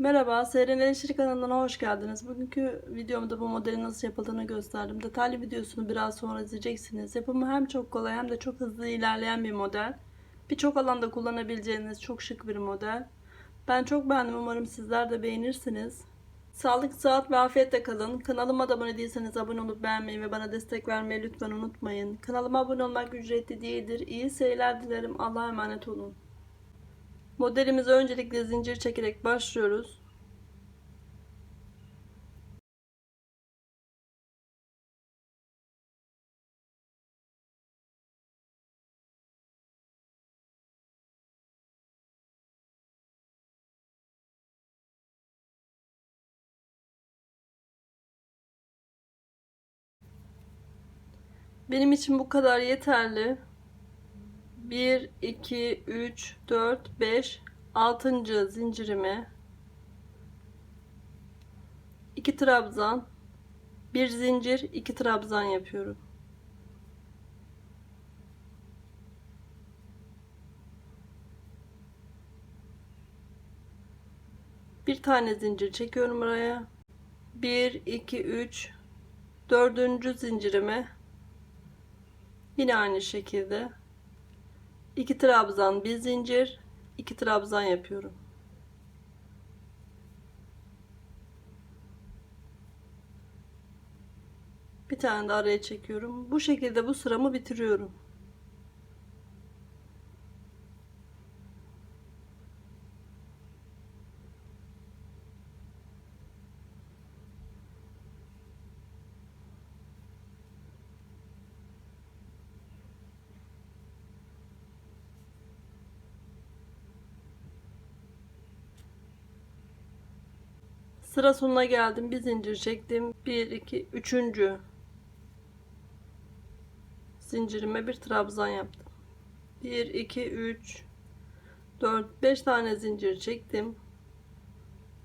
Merhaba, Seyren Eleştiri kanalına hoş geldiniz. Bugünkü videomda bu modelin nasıl yapıldığını gösterdim. Detaylı videosunu biraz sonra izleyeceksiniz. Yapımı hem çok kolay hem de çok hızlı ilerleyen bir model. Birçok alanda kullanabileceğiniz çok şık bir model. Ben çok beğendim. Umarım sizler de beğenirsiniz. Sağlık, sıhhat ve afiyetle kalın. Kanalıma da abone değilseniz abone olup beğenmeyi ve bana destek vermeyi lütfen unutmayın. Kanalıma abone olmak ücretli değildir. İyi seyirler dilerim. Allah'a emanet olun. Modelimize öncelikle zincir çekerek başlıyoruz. Benim için bu kadar yeterli. 1, 2, 3, 4, 5, 6. zincirime 2 trabzan, 1 zincir, 2 trabzan yapıyorum. Bir tane zincir çekiyorum buraya. 1, 2, 3, 4. zincirime yine aynı şekilde 2 trabzan, bir zincir, 2 trabzan yapıyorum. Bir tane de araya çekiyorum. Bu şekilde bu sıramı bitiriyorum. Sıra sonuna geldim. Bir zincir çektim. 1 2 3. zincirime bir trabzan yaptım. 1 2 3 4 5 tane zincir çektim.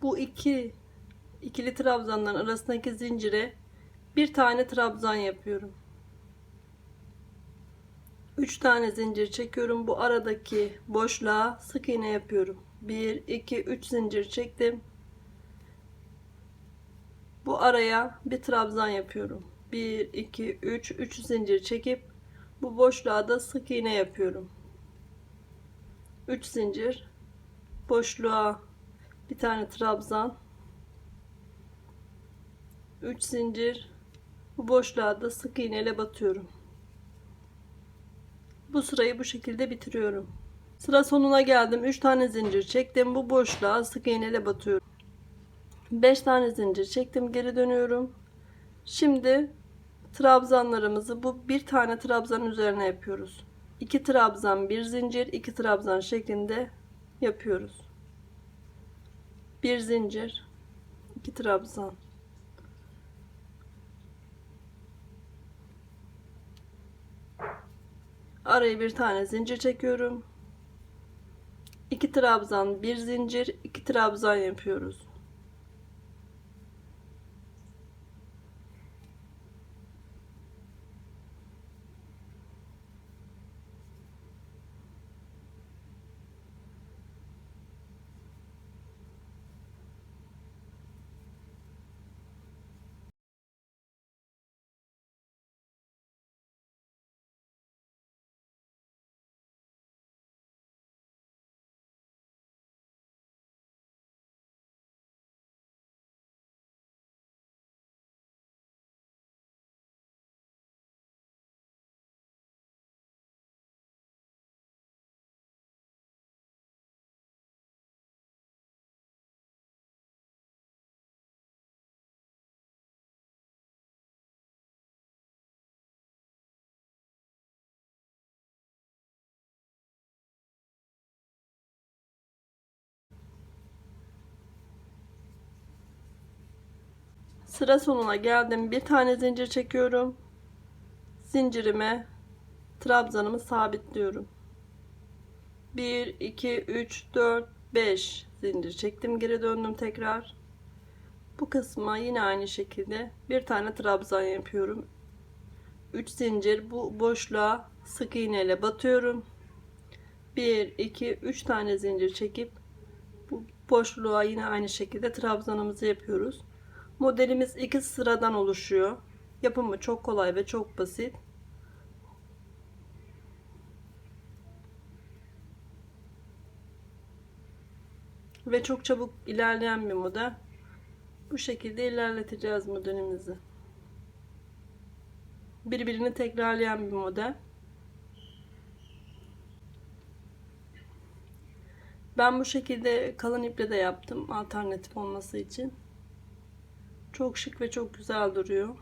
Bu iki ikili trabzanların arasındaki zincire bir tane trabzan yapıyorum. 3 tane zincir çekiyorum. Bu aradaki boşluğa sık iğne yapıyorum. 1 2 3 zincir çektim. Bu araya bir trabzan yapıyorum. 1 2 3 3 zincir çekip bu boşluğa da sık iğne yapıyorum. 3 zincir boşluğa bir tane trabzan 3 zincir bu boşluğa da sık iğne ile batıyorum. Bu sırayı bu şekilde bitiriyorum. Sıra sonuna geldim. 3 tane zincir çektim. Bu boşluğa sık iğne ile batıyorum. 5 tane zincir çektim geri dönüyorum. Şimdi trabzanlarımızı bu bir tane trabzan üzerine yapıyoruz. 2 trabzan bir zincir 2 trabzan şeklinde yapıyoruz. Bir zincir 2 trabzan. Araya bir tane zincir çekiyorum. 2 trabzan bir zincir 2 trabzan yapıyoruz Sıra sonuna geldim. Bir tane zincir çekiyorum. Zincirime trabzanımı sabitliyorum. 1 2 3 4 5 zincir çektim. Geri döndüm tekrar. Bu kısma yine aynı şekilde bir tane trabzan yapıyorum. 3 zincir bu boşluğa sık iğne ile batıyorum. 1 2 3 tane zincir çekip bu boşluğa yine aynı şekilde trabzanımızı yapıyoruz. Modelimiz iki sıradan oluşuyor. Yapımı çok kolay ve çok basit. Ve çok çabuk ilerleyen bir model. Bu şekilde ilerleteceğiz modelimizi. Birbirini tekrarlayan bir model. Ben bu şekilde kalın iple de yaptım alternatif olması için. Çok şık ve çok güzel duruyor.